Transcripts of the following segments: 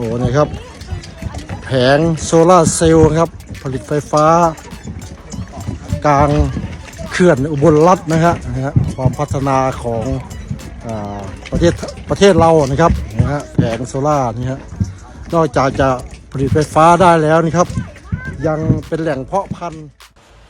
อ้นี่ครับ แผงโซลาเซลล์ครับ ผลิตไฟฟ้า กลางเขื่อนอุบลรัฐนะฮะนะฮะความพัฒนาของอประเทศประเทศเรานะครับนะฮะแผงโซล่านี่ฮะนอกจากจะผลิตไฟฟ้าได้แล้วนี่ครับ ยังเป็นแหล่งเพาะพันธุ์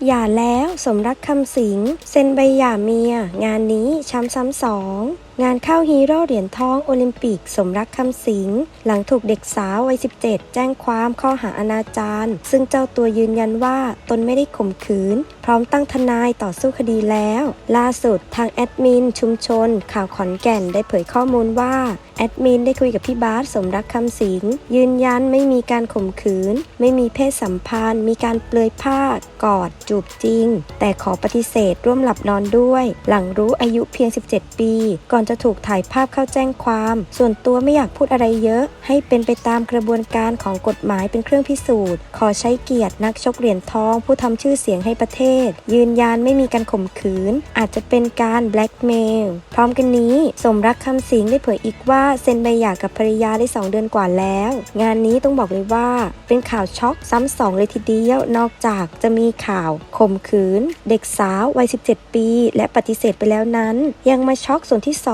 หย่าแล้วสมรักคำสิงเซ็นใบหย่าเมีย งานนี้ช้ำซ้ำสองงานเข้าฮีโร่เหรียญทองโอลิมปิก สมรักคำสิง หลังถูกเด็กสาววัย 17 แจ้งความข้อหาอนาจารซึ่งเจ้าตัวยืนยันว่าตนไม่ได้ข่มขืน พร้อมตั้งทนายต่อสู้คดีแล้ว ล่าสุดทางแอดมิน ชุมชน ข่าวขอนแก่นได้เผยข้อมูลว่า แอดมินได้คุยกับพี่บาสสมรักคำสิง ยืนยันไม่มีการข่มขืน ไม่มีเพศสัมพันธ์ มีการเปลือยผ้ากอดจูบจริง แต่ขอปฏิเสธร่วมหลับนอนด้วย หลังรู้อายุเพียง 17 ปี ก่อนจะถูกถ่ายภาพเข้าแจ้งความ ส่วนตัวไม่อยากพูดอะไรเยอะ ให้เป็นไปตามกระบวนการของกฎหมายเป็นเครื่องพิสูจน์ ขอใช้เกียรตินักชกเหรียญทอง ผู้ทำชื่อเสียงให้ประเทศ ยืนยันไม่มีการข่มขืน อาจจะเป็นการแบล็กเมลพร้อมกันนี้สมรักคำสิงได้เผยอีกว่าเซ็นใบหย่ากับภรรยาได้ 2 เดือนกว่าแล้ว งานนี้ต้องบอกเลยว่า เป็นข่าวช็อกซ้ำสองเลยทีเดียวนอกจากจะมีข่าวข่มขืน เด็กสาววัย 17 ปี และปฏิเสธไปแล้วนั้น ยังมาช็อกส่วนที่2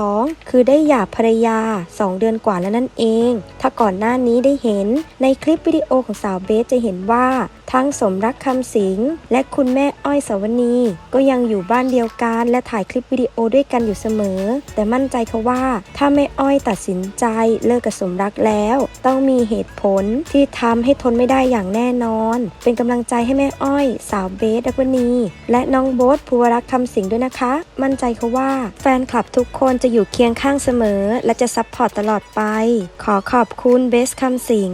คือได้หย่าภรรยา 2 เดือนกว่าแล้วนั่นเอง ถ้าก่อนหน้านี้ได้เห็นในคลิปวิดีโอของสาวเบสจะเห็นว่า ทั้งสมรักคำสิงและคุณแม่อ้อยสาวนีก็ยังอยู่บ้านเดียวกัน และถ่ายคลิปวิดีโอด้วยกันอยู่เสมอ แต่มั่นใจค่ะว่า ถ้าแม่อ้อยตัดสินใจเลิกกับสมรักแล้ว ต้องมีเหตุผลที่ทำให้ทนไม่ได้อย่างแน่นอน เป็นกำลังใจให้แม่อ้อย สาวเบสดักวนีและน้องโบ๊ทภูวรักคำสิงด้วยนะคะ มั่นใจค่ะว่า แฟนคลับทุกคนจะอยู่เคียงข้างเสมอ และจะซัพพอร์ตตลอดไป ขอขอบคุณเบสคำสิง